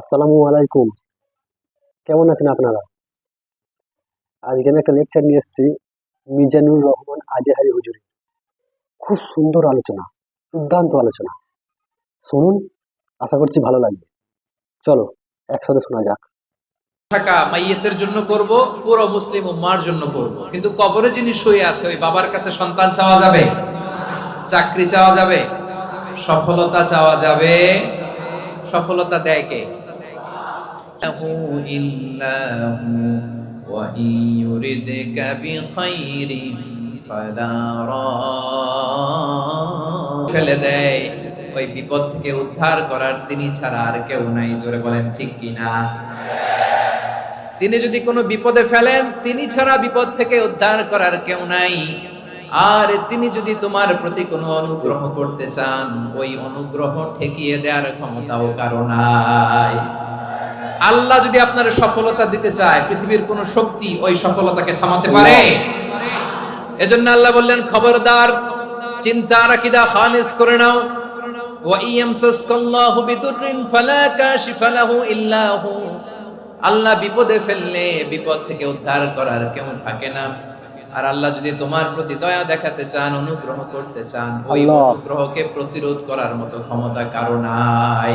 আসসালামু আলাইকুম। কেমন আছেন আপনারা? আজকে আমি একটা লেকচার নিয়ে এসেছি, মিজানুর রহমান আজেহারি হুজুরি। খুব সুন্দর আলোচনা, দুর্দান্ত আলোচনা। শুনুন, আশা করছি ভালো লাগবে। চলো, একসাথে শোনা যাক। থাকা মাইয়েতের জন্য করব, পুরো মুসলিম উম্মার জন্য করব। কিন্তু কবরে যিনি শুয়ে আছে, ওই বাবার কাছে সন্তান চাওয়া যাবে? চাকরি চাওয়া যাবে? সফলতা চাওয়া যাবে? সফলতা দেয় কে? ফেলে দেয়। ওই বিপদ থেকে উদ্ধার করার তিনি ছাড়া আর কেউ নাই। জোরে বলেন, ঠিক কিনা তিনি যদি কোনো বিপদে ফেলেন, তিনি ছাড়া বিপদ থেকে উদ্ধার করার কেউ নাই। আর তিনি যদি তোমার প্রতি কোনো অনুগ্রহ করতে চান, ওই অনুগ্রহ ঠেকিয়ে দেওয়ার ক্ষমতাও কারণ নাই। আল্লাহ যদি আপনার সফলতা দিতে চায় পৃথিবীর কোন শক্তি ওই সফলতাকে থামাতে পারে। এজন্য আল্লাহ বললেন খবরদার চিন্তা রাখিদা খালিস করে নাও। আল্লাহ বিপদে ফেললে বিপদ থেকে উদ্ধার করার কেউ থাকে না। আর আল্লাহ যদি তোমার প্রতি দয়া দেখাতে চান অনুগ্রহ করতে চান ওই। অনুগ্রহকে প্রতিরোধ করার মতো ক্ষমতা কারও নাই।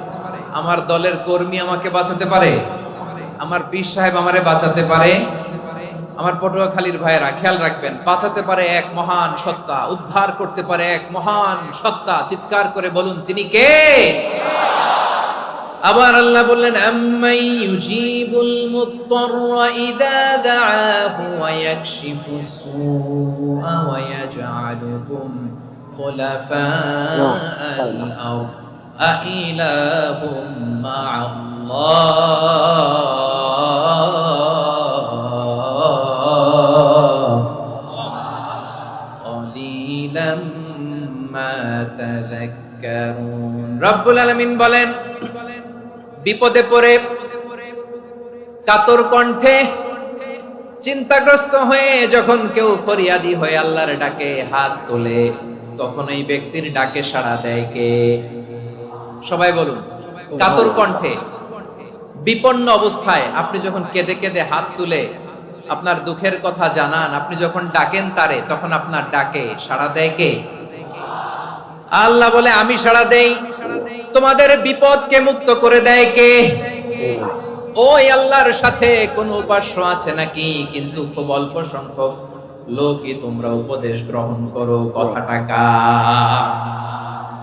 আমার দলের কর্মী আমাকে বাঁচাতে পারে? আমার পীর সাহেব আমারে বাঁচাতে পারে? আমার পটুয়াখালীর ভাইয়েরা, খেয়াল রাখবেন, বাঁচাতে পারে এক মহান সত্তা, উদ্ধার করতে পারে এক মহান সত্তা। চিৎকার করে বলুন, তিনি কে? আবার আল্লাহ বললেন, আম্মাই ইউজিবুল মুত্তাররা ইযা দাআহু ওয়া ইয়াকশিফুস সুআ ওয়া ইয়াজআলুকুম খুলাফাআল আরদ আইলাহুম মা'আল্লাহ قليلا ما تذكرون রব্বুল আলামিন বলেন বিপদে পড়ে কাতর কণ্ঠে চিন্তাগ্রস্ত হয়ে যখন কেউ ফরিয়াদি হয়ে আল্লাহর ডাকে হাত তোলে তখন এই ব্যক্তির ডাকে সাড়া দেয় কে সবাই বলুন, কাতর কণ্ঠে, বিপন্ন অবস্থায় আপনি যখন কেঁদে কেঁদে হাত তুলে আপনার দুঃখের কথা জানান, আপনি যখন ডাকেন তারে, তখন আপনার ডাকে সাড়া দেয় কে? আল্লাহ বলে, আমি সাড়া দেই। তোমাদের বিপদকে মুক্ত করে দেয় কে? ওই আল্লাহর সাথে কোন উপাস্য আছে নাকি? কিন্তু খুব অল্প সংখ্যক লোকই তোমরা উপদেশ গ্রহণ করো, কথাটা কা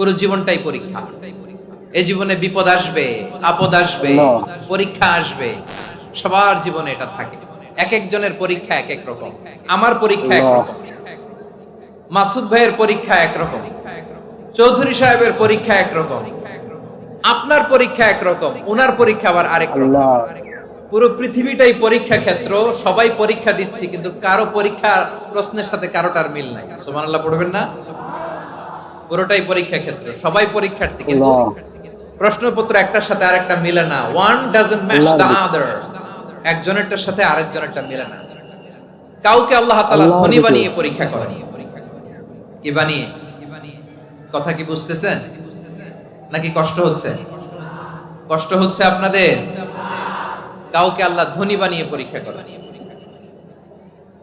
পুরো জীবনটাই পরীক্ষা। এই জীবনে বিপদ আসবে আপদ আসবে পরীক্ষা আসবে। সবার জীবনে এটা থাকে। এক একজনের পরীক্ষা এক এক রকম। আমার পরীক্ষা এক রকম। মাসুদ ভাইয়ের পরীক্ষা একরকম চৌধুরী সাহেবের পরীক্ষা একরকম আপনার পরীক্ষা একরকম ওনার পরীক্ষা আবার আরেক রকম। পুরো পৃথিবীটাই পরীক্ষা ক্ষেত্র। সবাই পরীক্ষা দিচ্ছি কিন্তু কারও পরীক্ষা প্রশ্নের সাথে কারোটার মিল নাই। সুবহানাল্লাহ পড়বেন না? পুরোটাই পরীক্ষা ক্ষেত্র সবাই পরীক্ষার্থী কিন্তু প্রশ্নপত্র একটার সাথে আরেকটা মিলে না। One doesn't match the other একজনেরটার সাথে আরেকজনেরটা মিলে না। কাউকে আল্লাহ তাআলা ধনী বানিয়ে পরীক্ষা করেন। কি বানিয়ে? কথা কি বুঝতেছেন? নাকি কষ্ট হচ্ছে? কষ্ট হচ্ছে আপনাদের? কাউকে আল্লাহ ধনী বানিয়ে পরীক্ষা করেন।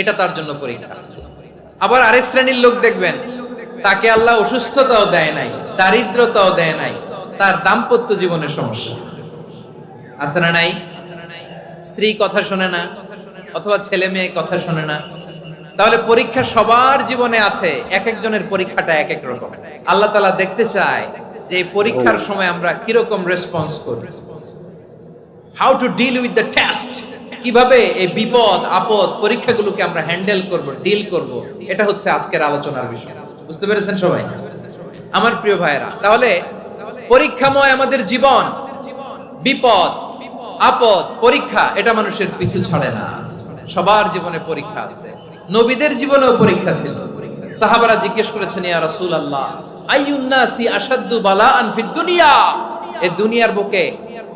এটা তার জন্য পরীক্ষা। আবার আরেক শ্রেণির লোক দেখবেন, তাকে আল্লাহ অসুস্থতাও দেয় নাই, দারিদ্রতাও দেয় নাই, তার দাম্পত্য জীবনের সমস্যা। আছে না নাই? স্ত্রী কথা শোনে না, অথবা ছেলে মেয়ে কথা শোনে না। তাহলে পরীক্ষা সবার জীবনে আছে, এক একজনের পরীক্ষাটা এক এক রকম। আল্লাহ তালা দেখতে চায় যে পরীক্ষার সময় আমরা কীরকম রেসপন্স করি। How to deal with the test কীভাবে এই বিপদ, আপদ পরীক্ষাগুলোকে আমরা হ্যান্ডেল করব, ডিল করব, এটা হচ্ছে আজকের আলোচনার বিষয়। বুঝতে পেরেছেন সবাই? আমার প্রিয় ভাইয়েরা, তাহলে পরীক্ষাময় আমাদের জীবন, বিপদ, আপদ, পরীক্ষা, এটা মানুষের পিছু ছাড়ে না। সবার জীবনে পরীক্ষা আছে। নবীদের জীবনেও পরীক্ষা ছিল। সাহাবারা জিজ্ঞেস করেছেন, ইয়া রাসূল আল্লাহ আইয়ুন্নাসি আসাদ্দু বালাআন ফিদ দুনিয়া? এই দুনিয়ার বুকে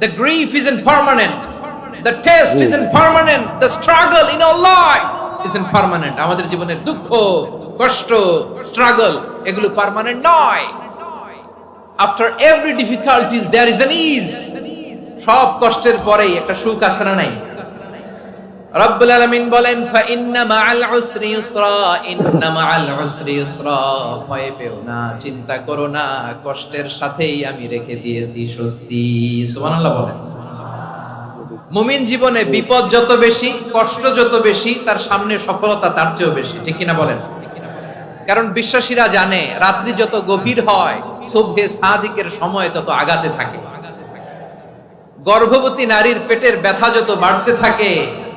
the grief isn't permanent the test isn't permanent the struggle in our life isn't permanent আমাদের জীবনের দুঃখ কষ্ট স্ট্রাগল এগুলো permanent নয় After every difficulties there is an ease. সব কষ্টের পরেই একটা সুখ আছে না নাই রব্বুল আলামিন বলেন ফা ইন্না মাআল উসরি ইউসরা, ইন্না মাআল উসরি ইউসরা। ভয় পেও না, চিন্তা করো না, কষ্টের সাথেই আমি রেখে দিয়েছি স্বস্তি। সুবহানাল্লাহ বলেন। মুমিন জীবনে বিপদ যত বেশি, কষ্ট যত বেশি, তার সামনে সফলতা তার চেয়েও বেশি, ঠিক কিনা বলেন? কারণ বিশ্বাসীরা জানে, রাত্রি যত গভীর হয় সুবহে সাদিকের সময় তত আগাতে থাকে। গর্ভবতী নারীর পেটের ব্যথা যত বাড়তে থাকে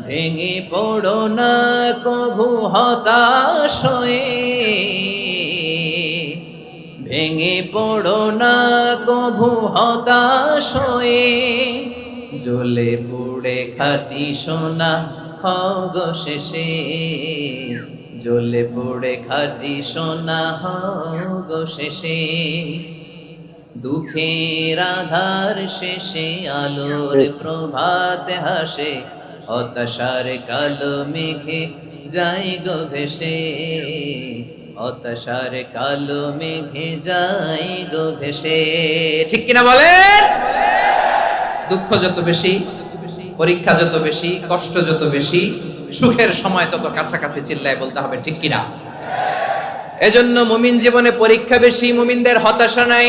ভেঙে পড়ো না কভু হতাশ হয়ে। ভেঙে পড়ো না কভু হতাশ হয়ে। জ্বলে পুড়ে খাটি সোনা হগ শেষে। জ্বলে পুড়ে খাটি সোনা হগ শেষে। দুঃখের আধার শেষে আলোর প্রভাত হাসে। হতাশার কালো মেঘে যাই গো ভেসে। হতাশার কালো মেঘে যাই গো ভেসে। ঠিক কিনা বলেন? দুঃখ যত বেশি, পরীক্ষা যত বেশি, কষ্ট যত বেশি, সুখের সময় তত কাছাকাছি চিল্লায় বলতে হবে, ঠিক কিনা? এজন্য মুমিন জীবনে পরীক্ষা বেশি, মুমিনদের হতাশা নাই।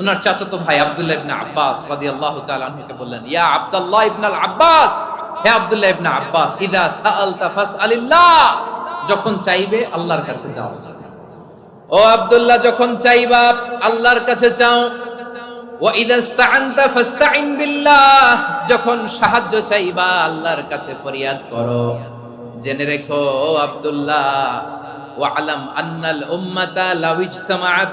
উনার চাচাতো ভাই আব্দুল্লাহ ইবনে আব্বাস রাদিয়াল্লাহু তাআলা আনহুকে বললেন, ইয়া আব্দুল্লাহ ইবনে আল আব্বাস, হে আব্দুল্লাহ ইবনে আব্বাস, ইদা সাআলতা ফাসআলিল্লাহ। যখন চাইবে আল্লাহর কাছে যাও। ও আব্দুল্লাহ, যখন চাইবা আল্লাহর কাছে চাও ওয়া ইদা ইসতাআনতা ফাসতাইন বিল্লাহ। যখন সাহায্য চাইবা আল্লাহর কাছে ফরিয়াদ করো। জেনে রেখো, ও আব্দুল্লাহ ওয়ালাম আন্নাল উম্মাতা লাউ ইজতামাআত।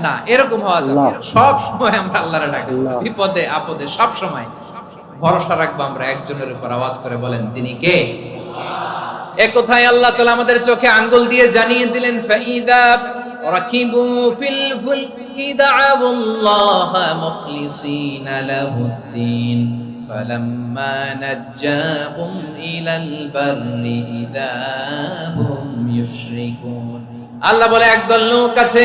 না এরকম হওয়া যাবে না। আল্লাহ। সব সময় আমরা আল্লাহরে ডাকি আল্লাহ। বিপদে আপদে সব সময় ভরসা রাখবো আমরা একজনের উপর আওয়াজ করে বলেন তিনি কে এ কোথায় আল্লাহ তাআলা আমাদের চোখে আঙ্গুল দিয়ে জানিয়ে দিলেন ফাইদা রাকিবু ফিল ফুলকি দা'াবুল্লাহ মুখলিসিনা লাহুদ্দিন فلما نجاهم إلى البر إذا هم يشركون আল্লাহ বলে একদল লোক আছে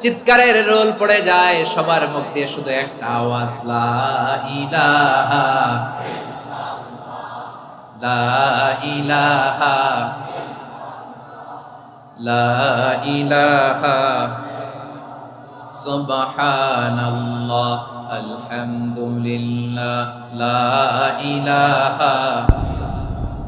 চিৎকারের রোল পড়ে যায় সবার মুখ দিয়ে শুধু একটা আওয়াজ লা আলহামদুলিল্লাহ লা ইলাহা।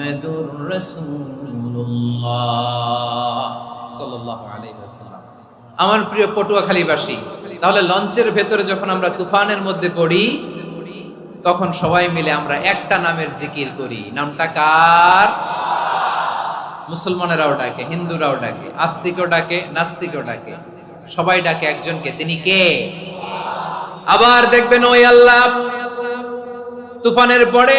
মুহাম্মাদুর রাসূলুল্লাহ সাল্লাল্লাহু আলাইহি ওয়াসাল্লাম। আমার প্রিয় পটুয়াখালীবাসী, তাহলে লঞ্চের ভেতরে যখন আমরা তুফানের মধ্যে পড়ি, তখন সবাই মিলে আমরা একটা নামের জিকির করি। নামটা কার? মুসলমানেরাও ডাকে, হিন্দুরাও ডাকে, আস্তিকও ডাকে, নাস্তিকও ডাকে। সবাই ডাকে একজনকে, তিনি কে? আবার দেখবেন, ওই আল্লাহ। তুফানের পরে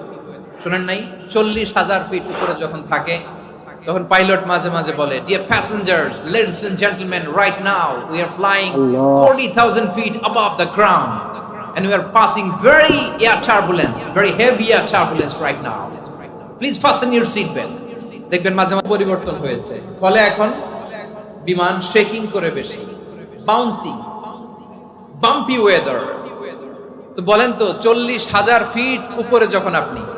শুনেন নাই? চল্লিশ হাজার ফিট উপরে যখন থাকে তখন পাইলট মাঝে মাঝে বলে dear passengers ladies and gentleman right now we are flying Allah. 40,000 feet above the ground and we are passing very air turbulence very heavy air turbulence right now. Please fasten your seat belt দেখবেন মাঝে মাঝে পরিবর্তন হয়েছে। ফলে এখন বিমান shaking করে বেশি বাউন্সিং বাম্পি ওয়েদার তো বলেন তো চল্লিশ হাজার ফিট উপরে যখন আপনি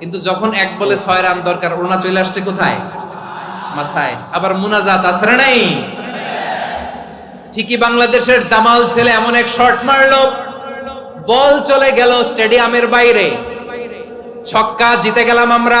কিন্তু যখন এক বলে ছয় রান দরকার ওনা চলে আসছে কোথায়? মাথায়। আবার মুনাজাত আছে নাই? ঠিকই বাংলাদেশের দামাল ছেলে এমন এক শর্ট মারলো। বল চলে গেল স্টেডিয়ামের বাইরে। ছক্কা, জিতে গেলাম আমরা।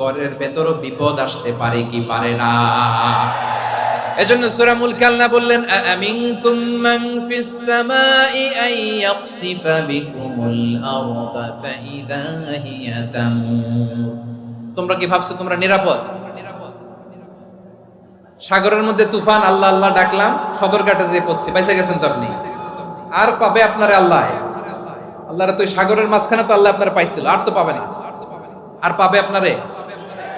ঘরের ভেতরও বিপদ আসতে পারে কি পারে না। এজন্য সূরা মুলক আল্লাহ বললেন, আমিনতুম মান ফিস সামাই আন ইয়াখসিফা বিকুমুল আরদা ফাইদা হিয়া তামুর তোমরা কি ভাবছ তোমরা নিরাপদ? সাগরের মধ্যে তুফান, আল্লাহ আল্লাহ ডাকলাম, সদরঘাটে যে পড়ছে পয়সা গেছেন তো আপনি? আর পাবে আপনারে আল্লাহ। আল্লাহর তো সাগরের মাঝখানে তো আল্লাহ আপনার পাইছিল, আর তো পাবে না আর পাবে আপনারে?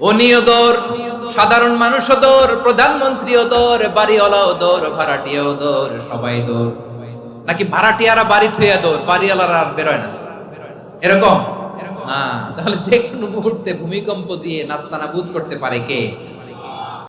উনিও দৌড় সাধারণ মানুষও দৌড় প্রধানমন্ত্রীও দৌড় বাড়িওয়ালাও দৌড় ভাড়াটিয়াও দৌড় সবাই দৌড় নাকি ভাড়াটিয়ারা বাড়ি থুয়া দৌড়, বাড়িওয়ালারা আর বেরোয় না? এরকম? হ্যাঁ তাহলে যে কোনো মুহূর্তে ভূমিকম্প দিয়ে নাস্তানাবুদ করতে পারে কে?